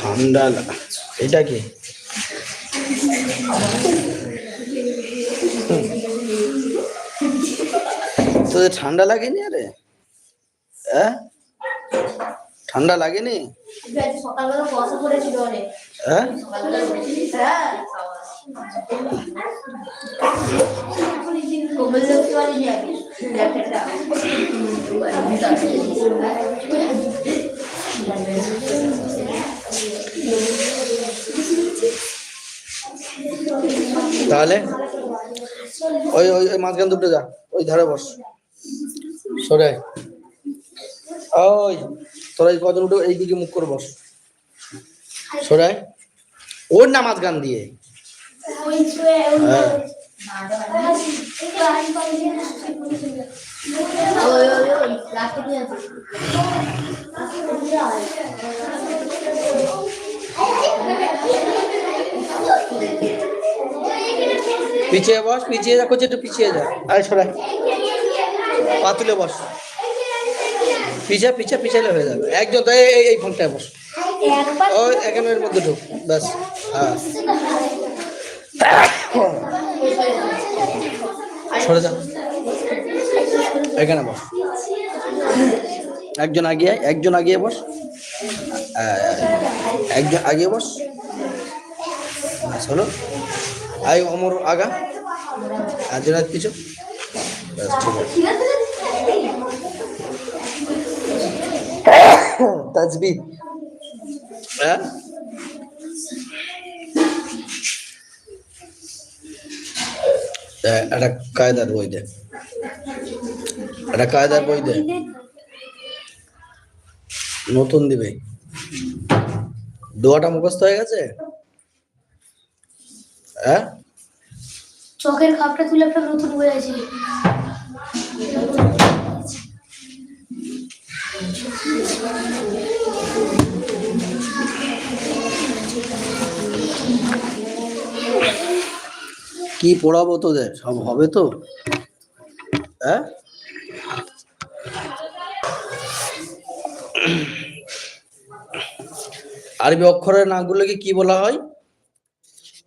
ঠান্ডা এটা কি? তোদের ঠান্ডা লাগেনি আরে? হ্যাঁ ঠান্ডা লাগেনি? হ্যাঁ তাহলে ওই ওই ওই মাঝখান দুটো যা, ওই ধারে বস। সরে ওই, তোরা এই কজন উঠে এইদিকে মুখ করে বস। সরে ওর না মাঝখান দিয়ে। হ্যাঁ। পিছিয়ে বস পিছিয়ে যা করছে একটু পিছিয়ে যা। আরে সরাই পা তুলে বস। পিছিয়ে পিছিয়ে পিছাইলে হয়ে যাবে। একজন তো এই- এই ফোনটায় বস। ওই এখানে এর মধ্যে ঢুক ব্যাস হ্যাঁ। সরে যা। এখানে বস। একজন আগিয়ে একজন আগিয়ে বস। একজন আগিয়ে বস। ব্যাস হলো আই, অমর, আগা। আর জেনার পিছু তাজবি হ্যাঁ? একটা কায়দার বই দে। একটা কায়দার বই দে। নতুন দিবে। দোয়াটা মুখস্থ হয়ে গেছে? হ্যাঁ? চোখের খাপটা তুলে একটা নতুন বই আছে। কি পড়াবো তোদের? সব হবে তো? হ্যাঁ? আরবি অক্ষরের নামগুলোকে কি বলা হয়?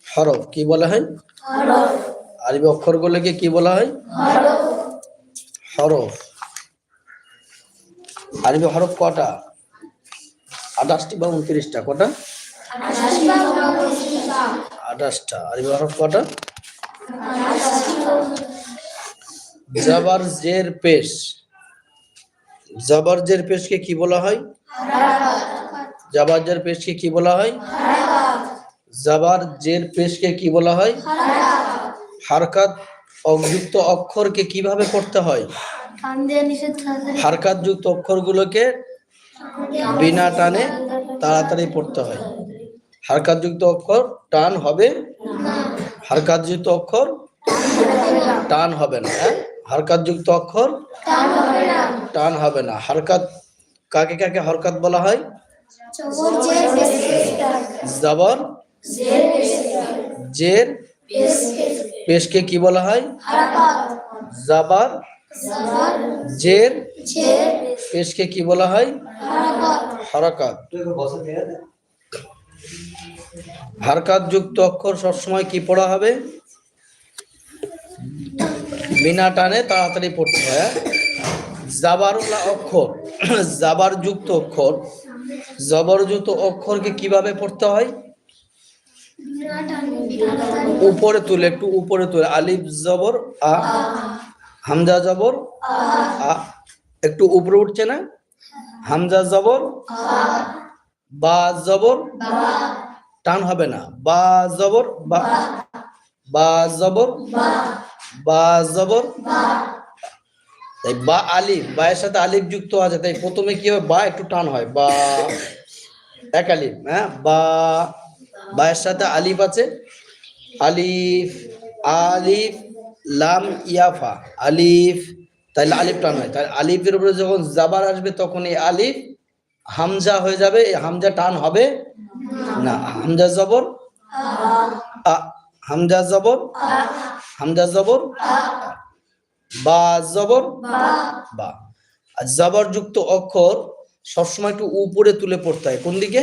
হরফ কি বলা হয়? আরবি অক্ষরগুলোকে কি বলা হয়? হরফ। আরবি হরফ কটা? আঠাশটি বা উনত্রিশটা কটা? আঠাশটা আরবি হরফ কটা? জবর জের পেশ। জবর জের পেশকে কি বলা হয়? জবর জের পেশকে কি বলা হয়? জবর জের পেশকে কি বলা হয়? হারকাত অযুক্ত অক্ষরকে কীভাবে করতে হয়? হারকাত যুক্ত অক্ষরগুলোকে বিনা টানে তাড়াতাড়ি পড়তে হয়। হারকাত যুক্ত অক্ষর টান হবে? হারকাত যুক্ত অক্ষর টান হবে না হ্যাঁ? হারকাত যুক্ত অক্ষর টান হবে না। হারকাত কাকে কাকে হরকাত বলা হয়? জবর? জের? পেশকে কি বলা হয়? জবর। জের? পেশকে কি বলা হয়? হরকাত। হারকাত যুক্ত অক্ষর সবসময় কি পড়া হবে? বিনা টানে তাড়াতাড়ি পড়তে হয় হ্যাঁ? জাবারুল্লাহ অক্ষর জাবার যুক্ত অক্ষর জবরযুক্ত অক্ষরকে কীভাবে পড়তে হয়? উপরে তুলে, একটু উপরে তুলে। আলিফ জবর, আ, হামজা জবর, আ, একটু উপরে উঠছে না? হামজা জবর, বা জবর, টান হবে না। বা জবর বা জবর বা জবর তাই বা আলিফ বা এর সাথে আলিফ যুক্ত আছে, তাই প্রথমে কি হবে বা একটু টান হয়, বা এক আলিফ হ্যাঁ বা বা এর সাথে আলিফ আছে, আলিফ আলিফ, লাম, ইয়াফা, আলিফ, তাহলে আলিফ টান হয়, তাহলে আলিফের উপরে যখন জাবার আসবে, তখন এই আলিফ হামজা হয়ে যাবে, এই হামজা টান হবে না, হামজা জবর হামজা জবর হামজা জবর বা জবর? বা। আর জবর যুক্ত অক্ষর সবসময় একটু উপরে তুলে পড়তে হয়। কোন দিকে?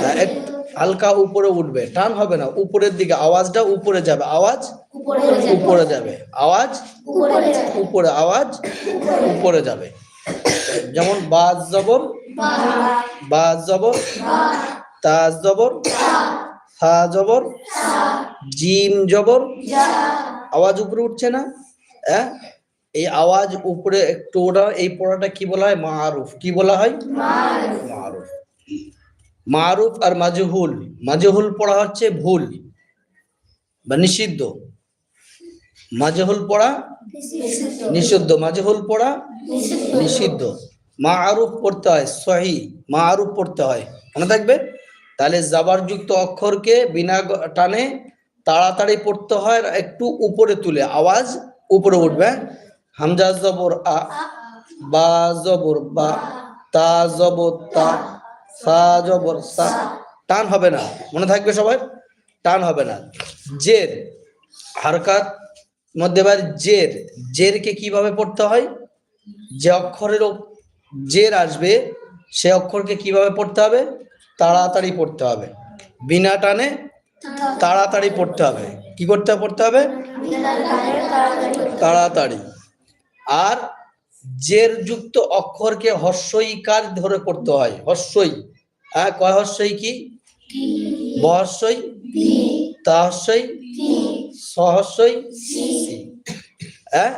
হ্যাঁ, হালকা উপরে উঠবে। টান হবে না উপরের দিকে। আওয়াজটা উপরে যাবে। আওয়াজ? উপরে যাবে। আওয়াজ? উপরে উপরে আওয়াজ? উপরে যাবে। যেমন বাজ জবর? বাজ জবর? তাজ জবর? সা জবর? জিম জবর? আওয়াজ উপরে উঠছে না? হ্যাঁ? এই আওয়াজ উপরে একটু ওটা এই পড়াটা কি বলা হয়? মারুফ। কি বলা হয়? মারুফ। মারুফ। আর মাজহুল। মাজহুল পড়া হচ্ছে ভুল বা নিষিদ্ধ। মাজহুল পড়া নিষিদ্ধ। মাজহুল পড়া নিষিদ্ধ। মারুফ পড়তে হয় সহি। মারুফ পড়তে হয়। মনে থাকবে? তাহলে জাবার যুক্ত অক্ষরকে বিনা টানে তাড়াতাড়ি পড়তে হয় একটু উপরে তুলে। আওয়াজ উপরে উঠবে। হামজা জবর আ, বা জবর বা, তা জবর তা সা জবর সা টান হবে না, মনে থাকবে সবাই? টান হবে না। জের, হারকাত, মধ্যে এবার জের। জেরকে কীভাবে পড়তে হয়? যে অক্ষরের জের আসবে, সে অক্ষরকে কীভাবে পড়তে হবে? তাড়াতাড়ি পড়তে হবে। বিনা টানে তাড়াতাড়ি পড়তে হবে। কি করতে পড়তে হবে? তাড়াতাড়ি। আর জের যুক্ত অক্ষরকে হর্ষইকার ধরে পড়তে হয়? হর্ষই। হ্যাঁ কয় হর্ষই কি? বহর্ষই। তাহস্যই সহস্যই হ্যাঁ?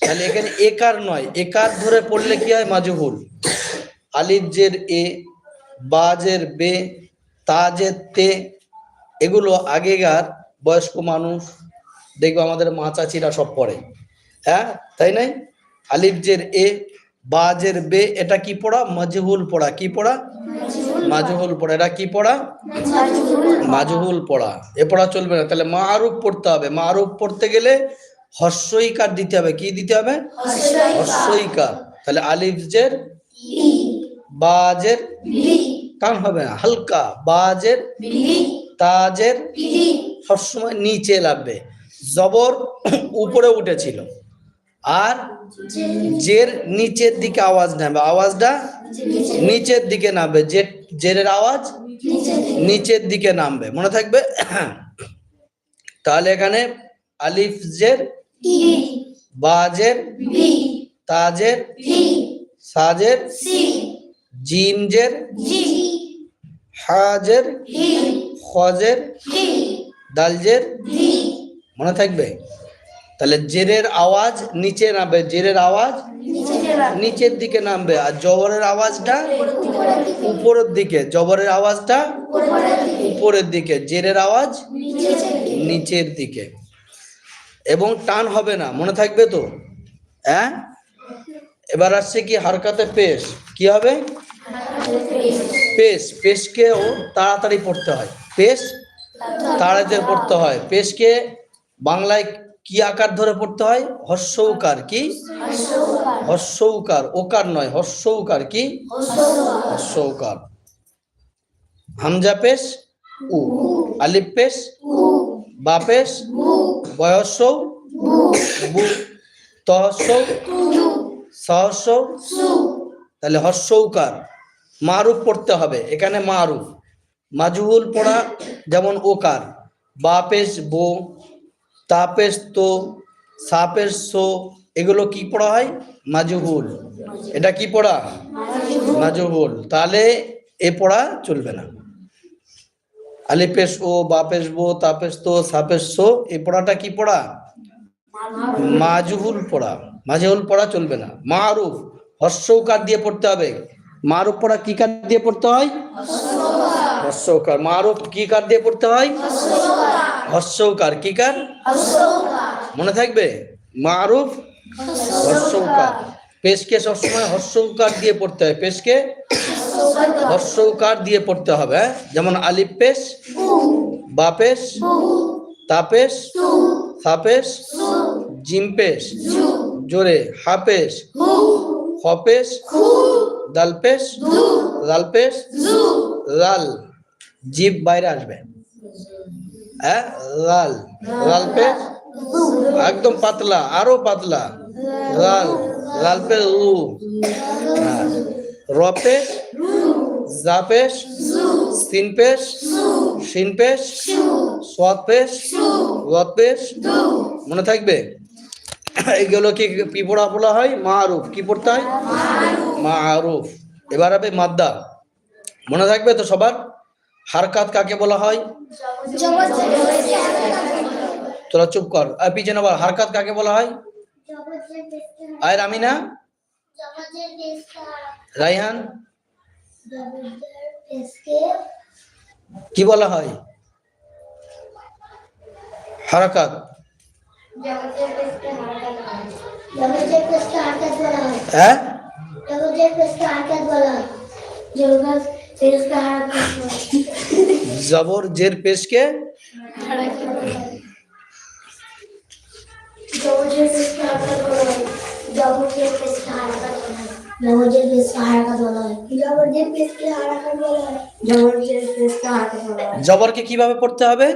তাহলে এখানে একার নয়। একার ধরে পড়লে কি হয়? মাজহুল। আলিফ জের এ বাজের বে তাজের তে এগুলো আগেকার বয়স্ক মানুষ দেখব আমাদের মা চাচিরা সব পড়ে। হ্যাঁ তাই নাই? আলিফজের এ বাজের বে এটা কি পড়া? মাজহুল পড়া। কি পড়া? মাজহুল পড়া। এটা কি পড়া? মাজহুল পড়া। এ পড়া চলবে না। তাহলে মা মারুফ পড়তে হবে। মা মারুফ পড়তে গেলে হর্ষইকার দিতে হবে। কি দিতে হবে? হর্ষইকার। তাহলে আলিফজের বাজের টান হবে না। হালকা। বাজের তাজের সবসময় নিচে লাগবে। জবর উপরে উঠেছিল। আর জের নিচের দিকে আওয়াজ নামবে। আওয়াজটা নিচের দিকে নামবে। যে জেরের আওয়াজ নিচের দিকে নামবে। মনে থাকবে? তাহলে এখানে আলিফ জের বাজের তাজের সাজের জিম জের হাজের খজের দালজের মনে থাকবে? তাহলে জেরের আওয়াজ নিচে নামবে। জেরের আওয়াজ নিচের দিকে নামবে। আর জবরের আওয়াজটা উপরের দিকে। জবরের আওয়াজটা উপরের দিকে। জেরের আওয়াজ নিচের দিকে। এবং টান হবে না। মনে থাকবে তো? হ্যাঁ? এবার আসছে কি? হারকাতে পেশ। কি হবে? পেশ। পেশকেও তাড়াতাড়ি পড়তে হয়। পেশ তাড়াতাড়ি পড়তে হয়। পেশকে বাংলায় কি আকার ধরে পড়তে হয়? হর্ষৌকার কি? হর্ষৌকার। ওকার নয়, হর্ষৌকার কি? হর্ষৌকার। হামজা পেশ, উ। আলিফ পেশ, বা পেশ বয়স তহস্য সহস্য তাহলে হর্ষৌকার। মারুফ পড়তে হবে। এখানে মারুফ। মাজহুল পড়া, যেমন ওকার, বাপেশ বো, তাপেশ তো, সাপেশ সো, এগুলো কি পড়া হয়? মাজহুল। এটা কি পড়া? মাজহুল। তাহলে এ পড়া চলবে না। আলিপেশ ও, বাপেশ বো, তাপেশ তো, সাপেশ সো, এ পড়াটা কি পড়া? মাজহুল পড়া। মাজহুল পড়া চলবে না। মারুফ হর্ষৌকার দিয়ে পড়তে হবে? মারুফ পড়া কি কার দিয়ে পড়তে হয়? হর্ষৌকার। মারুফ কি কার দিয়ে পড়তে হয়? হর্ষৌকার। কি কার? মনে থাকবে? মারুফ হর্ষৌকার। পেশকে সবসময় হর্ষৌকার দিয়ে পড়তে হয়। পেশকে হর্ষৌকার। দিয়ে পড়তে হবে হ্যাঁ? যেমন আলিফ পেশ বাপেশ তাপেশ সাপেশ জিমপেশ জোরে হাপেশ হপেশ দালপেশ লালপেশ লাল জিভ বাইরে আসবে। হ্যাঁ? লাল। লালপেশ একদম পাতলা, আরও পাতলা। লাল। লালপেশ উ হ্যাঁ। র পেশ জা পেশ সিন পেশ পেশ সোয়াদ পেশ মনে থাকবে? এইগুলো কি কি পড়া বলা হয়? মারুফ। কি পড়তে হয়? মারুফ। এবার হবে মাদ্দা। মনে থাকবে তো সবার? হারকাত কাকে বলা হয়? তোরা চুপ কর। পিছনে বল হারকাত কাকে বলা হয়? আয় রামিনা রাইহান? কি বলা হয়? হারাকাত। হ্যাঁ? জবর জের পেশকে? জবরকে কীভাবে পড়তে হবে?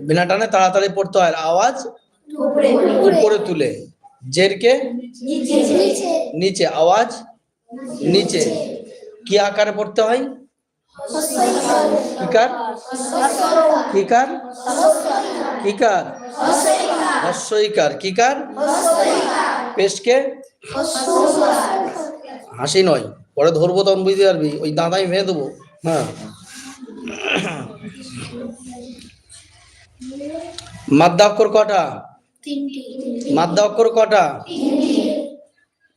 বিনা টানে তাড়াতাড়ি পড়তে হয়। আওয়াজ? উপরে তুলে। জেরকে নিচে। নিচে। নিচে। আওয়াজ? নিচে। কি আকারে পড়তে হয়? কিকার কিকার কিকার হস্যইকার কিকার পেশকে? হাসি নয়। পরে ধরবো তখন বুঝতে পারবি। ওই দাঁতাই ভেঙে দেবো। হ্যাঁ। মাদ্দা অক্ষর কটা? মাদ্দা অক্ষর কটা?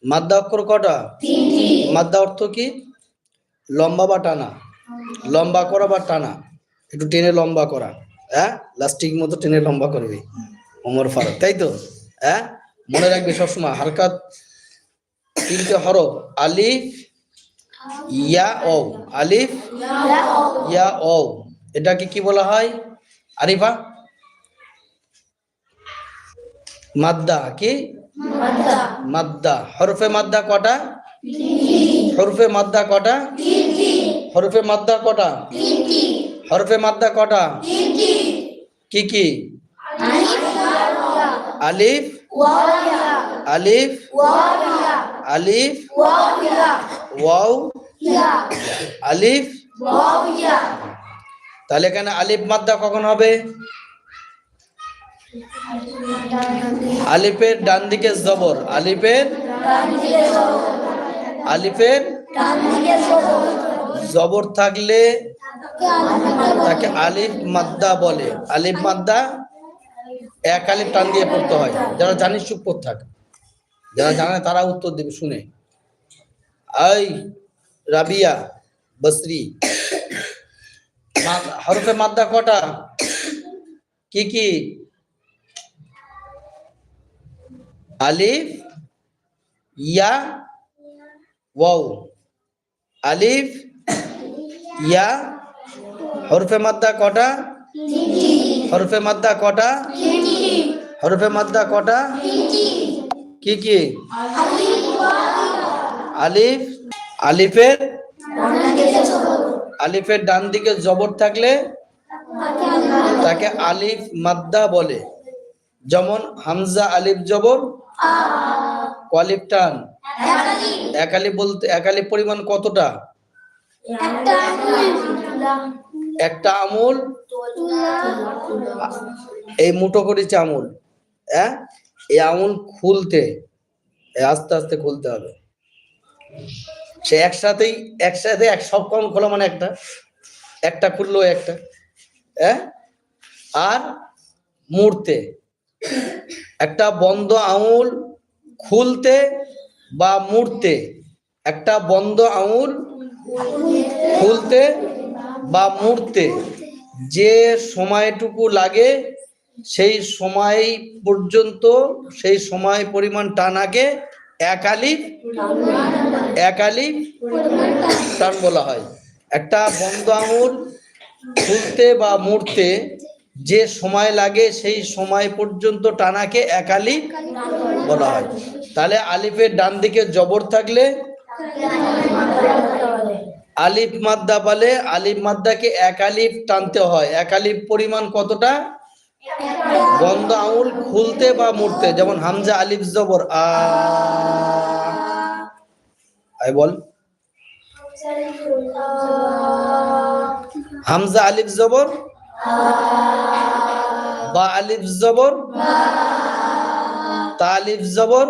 মাদ্দা অক্ষর কটা? মাদ্দা অর্থ কি? লম্বা বা টানা? লম্বা করা বা টানা? একটু টেনে লম্বা করা। হ্যাঁ? লাস্টিক মতো টেনে লম্বা করবে। ওমর ফারুক তাই তো? হ্যাঁ? মনে রাখবি সবসময় হারকাত তিনটে হরফ আলিফ ইয়া ও আলিফ ইয়া ও এটাকে কি বলা হয়? আরিফা? মাদ্দা কি? মাদ্দা। হরফে মাদ্দা কটা? হরফে মাদ্দা কটা? হরফে মাদ্দা কটা? হরফে মাদ্দা কটা? কি কি? আলিফ আলিফ। আলিফ। ওয়াও। আলিফ। তাহলে এখানে আলিফ মাদ্দা কখন হবে? আলিফের ডান দিকে জবর। আলিফের? আলিফের? জবর থাকলে তাকে আলিফ মাদ্দা বলে। আলিফ মাদ্দা? এক আলিফ টান দিয়ে পড়তে হয়। যারা জানিস চুপ থাক। যারা জানে তারা উত্তর দেবে, শুনে। আই, রাবিয়া, বসরি। হরফে মাদ্দা কটা? কি কি? আলিফ ইয়া ওয়াও আলিফ ইয়া হরফে মাদ্দা কটা? হরফে মাদ্দা কটা? হরফে মাদ্দা কটা? কি কি? আলিফ, আলিফের আলিফের ডান দিকে জবর থাকলে তাকে আলিফ মাদ্দা বলে। যেমন হামজা আলিফ জবর কলিফ টান এক আলিফ বলতে এক আলিফ পরিমাণ কতটা? একটা আমুল এই মুঠো করেছে আমুল হ্যাঁ? এই আমুল খুলতে আস্তে আস্তে খুলতে হবে। সে একসাথেই একসাথে এক সব কম খোলা মানে একটা। একটা খুললো একটা। হ্যাঁ? আর মুড়তে। একটা বন্ধ আঙুল খুলতে বা মুড়তে, একটা বন্ধ আঙুল খুলতে বা মুড়তে, যে সময়টুকু লাগে সেই সময় পর্যন্ত, সেই সময় পরিমাণ টানাকে এক আলিফ এক আলিফ টান বলা হয়। একটা বন্ধ আঙুল খুলতে বা মুড়তে যে সময় লাগে সেই সময় পর্যন্ত টানাকে এক আলিফ বলা হয়। তাহলে আলিফের ডান দিকে জবর থাকলে আলিফ মাদ্দা বলে আলিফ মাদ্দাকে এক আলিফ টানতে হয়। এক আলিফ পরিমাণ কতটা? বন্ধ আঙুল খুলতে বা মুড়তে, যেমন হামজা আলিফ জবর। আই বল। হামজা আলিফ জবর? বা আলিফ জবর, তা আলিফ জবর,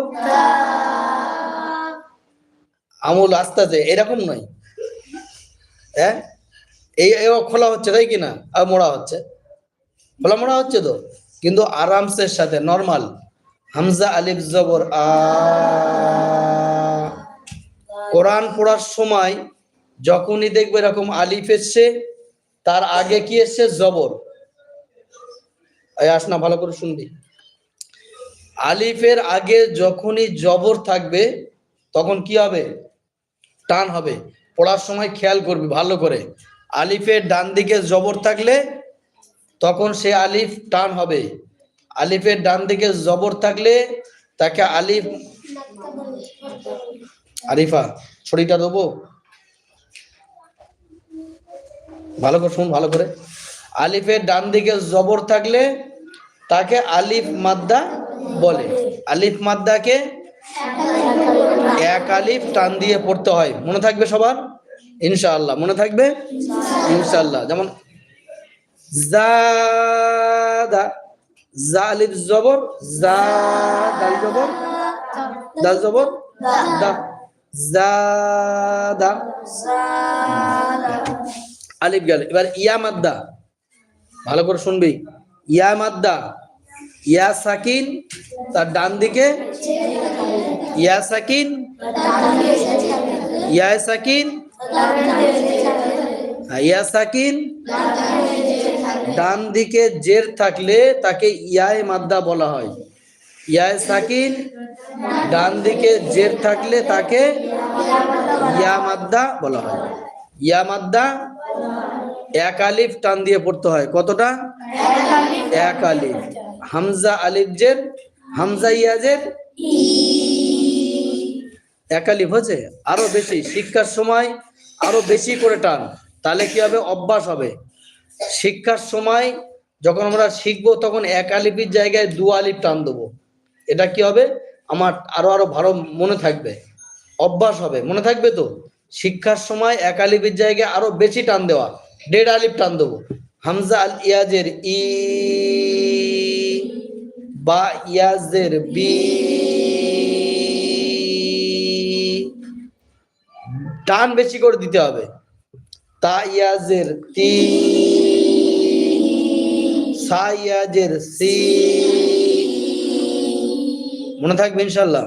আমুল আস্তে আস্তে এরকম নয়। হ্যাঁ? এই খোলা হচ্ছে, তাই কিনা? আর মোড়া হচ্ছে। খোলা মোড়া হচ্ছে তো? কিন্তু আরামসের সাথে, নর্মাল। হামজা, আলিফ জবর, আ। কোরআন পড়ার সময় যখনই দেখবে এরকম আলিফ এসছে তার আগে কি এসছে? জবর। আস না, ভালো করে শুনবি। আলিফের আগে যখনই জবর থাকবে, তখন কি হবে? টান হবে। পড়ার সময় খেয়াল করবি, ভালো করে। আলিফের ডান দিকে জবর থাকলে, তখন সে আলিফ টান হবে। আলিফের ডান দিকে জবর থাকলে, তাকে আলিফ আরিফা, ছড়িটা দেবো। ভালো করে শুন ভালো করে। আলিফের ডান দিকে জবর থাকলে তাকে আলিফ মাদ্দা বলে। আলিফ মাদ্দাকে এক আলিফ টান দিয়ে পড়তে হয়। মনে থাকবে সবার? ইনশাআল্লাহ। মনে থাকবে? ইনশাআল্লাহ। যেমন জা আলিফ জবর, জা দাল জবর দাল জবর দা। আলিফ গেল। এবার ইয়া মাদ্দা ভালো করে শুনবি। ইয়া মাদ্দা ইয়া সাকিন তার ডান দিকে। ইয়া সাকিন ইয়া সাকিন হ্যাঁ, ইয়া সাকিন ডান দিকে জের থাকলে তাকে ইয়ায় মাদ্দা বলা হয়। ইয়ায় সাকিন ডান দিকে জের থাকলে তাকে ইয়া মাদ্দা বলা হয়। ইয়া মাদ্দা এক আলিফ টান দিয়ে পড়তে হয়। কতটা? এক আলিফ। হামজা আলিফ জের, হামজা ইয়াজের এক আলিফ হচ্ছে আরও বেশি। শিক্ষার সময় আরও বেশি করে টান। তাহলে কি হবে? অভ্যাস হবে। শিক্ষার সময় যখন আমরা শিখব, তখন এক আলিফের জায়গায় দু আলিফ টান দেবো। এটা কি হবে? আমার আরও আরও ভালো মনে থাকবে। অভ্যাস হবে। মনে থাকবে তো? শিক্ষার সময় এক আলিফের জায়গায় আরও বেশি টান দেওয়া। দেড় আলিফ টান দেবো। হামজা আল ইয়াজের ই বা ইয়াজের বি টান বেশি করে দিতে হবে। তা ইয়াজের তি সা ইয়াজের সি। মনে থাকবে ইনশাল্লাহ?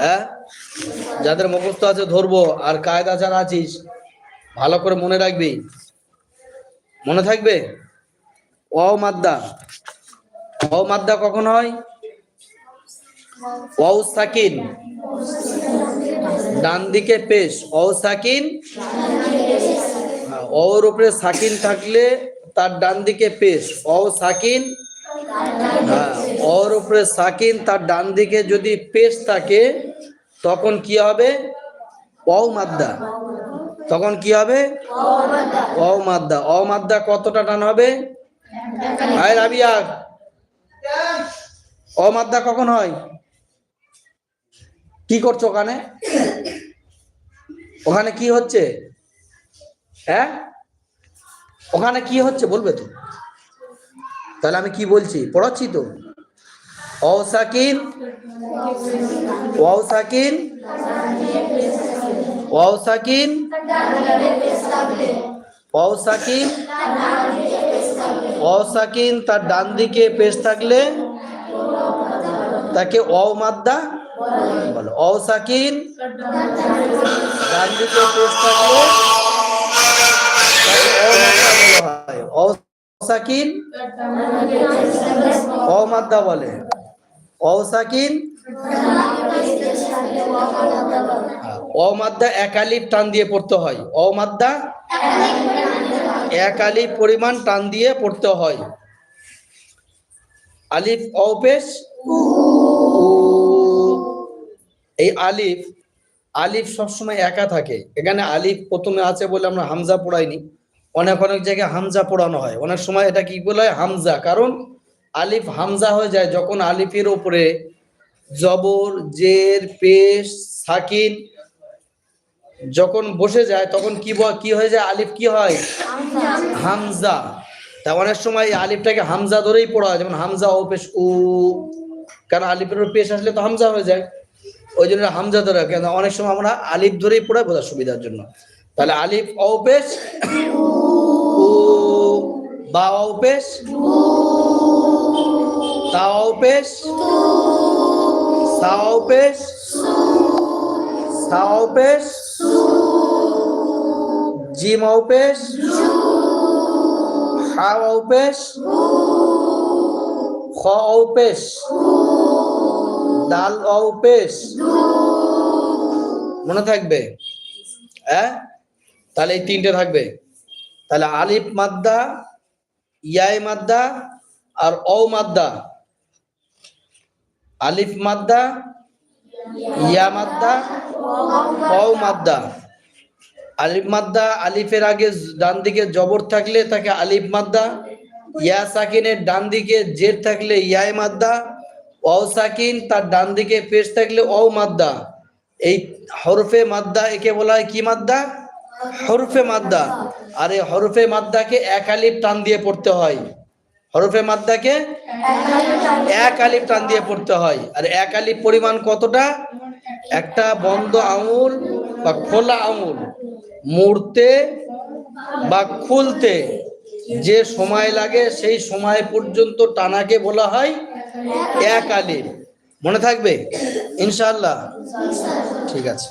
হ্যাঁ? যাদের মুখস্থ আছে ধরবো আর কায়দা যারা আছিস ভালো করে মনে রাখবি। মনে থাকবে? অ মাদ্দা। অ মাদ্দা কখন হয়? অউ সাকিন। ডান দিকে পেশ। অউ সাকিন। হ্যাঁ, অর উপরে সাকিন থাকলে তার ডান দিকে পেশ। অ সাকিন। হ্যাঁ অর উপরে সাকিন তার ডান দিকে যদি পেশ থাকে তখন কি হবে? অও মাদ্দা। তখন কি হবে? অ মাদ্দা। অ মাদ্দা কতটা টান হবে? আয় রাবিয়া। অ মাদ্দা কখন হয়? কি করছ ওখানে? ওখানে কি হচ্ছে? হ্যাঁ? ওখানে কি হচ্ছে বলবে তো? তাহলে আমি কি বলছি? পড়াচ্ছি তো? অ সাকিন। অ সাকিন। অ সাকিন। অ সাকিন। অ সাকিন তার ডান দিকে পেশ থাকলে তাকে অ মাদ্দা বলো। অ সাকিন। ডান দিকে পেশ থাকলে অসাকিন অ মাদ্দা বলা। হয় অ সাকিন অ অ সাকিন এক আলিফ টান দিয়ে পড়তে হয়। অ মাদ্দা এক আলিফ পরিমাণ টান দিয়ে পড়তে হয়। আলিফ অপেশ এই আলিফ আলিফ সবসময় একা থাকে। এখানে আলিফ প্রথমে আছে বলে আমরা হামজা পড়াইনি। অনেক অনেক জায়গায় হামজা পড়ানো হয়। অনেক সময় এটা কি বলা? হামজা। কারণ আলিফ হামজা হয়ে যায় যখন আলিফের ওপরে জবর, জের, পেশ, সাকিন যখন বসে যায়, তখন কি কি হয়ে যায়? আলিফ কি হয়? হামজা। তা অনেক সময় আলিফটাকে হামজা ধরেই পড়া হয়, যেমন হামজা ও পেশ উ। কারণ আলিফের উপর পেশ আসলে তো হামজা হয়ে যায়। ওই জন্য হামজা ধরে কেন অনেক সময় আমরা আলিফ ধরেই পড়াই বোঝার সুবিধার জন্য। তাহলে আলিফ ও পেশ উ। বা ও পেশ তা ও পেশ সা ও পেশ সা ও জিম ও পেশ হা খ ও দাল ও মনে থাকবে? হ্যাঁ? তাহলে এই তিনটে থাকবে। তাহলে আলিফ মাদ্দা, ইয়াই মাদ্দা আর অ মাদ্দা। আলিফ মাদ্দা, ইয়া মাদ্দা অ মাদ্দা। আলিফ মাদ্দা আলিফের আগে ডান দিকে জবর থাকলে তাকে আলিফ মাদ্দা, ইয়া সাকিনের ডান দিকে জের থাকলে ইয়াই মাদ্দা অ সাকিন তার ডান দিকে পেশ থাকলে অ মাদ্দা। এই হরফে মাদ্দা একে বলা হয় কি মাদ্দা? হরফে মাদ্দা। আর এই হরফে মাদ্দাকে এক আলিফ টান দিয়ে পড়তে হয়। হরফে মাদ্দাকে এক আলিফ টান দিয়ে পড়তে হয়। আর এক আলিফ পরিমাণ কতটা? একটা বন্ধ আঙুল বা খোলা আঙুল মুড়তে বা খুলতে যে সময় লাগে সেই সময় পর্যন্ত টানাকে বলা হয় এক আলিফ। মনে থাকবে? ইনশাল্লাহ ঠিক আছে।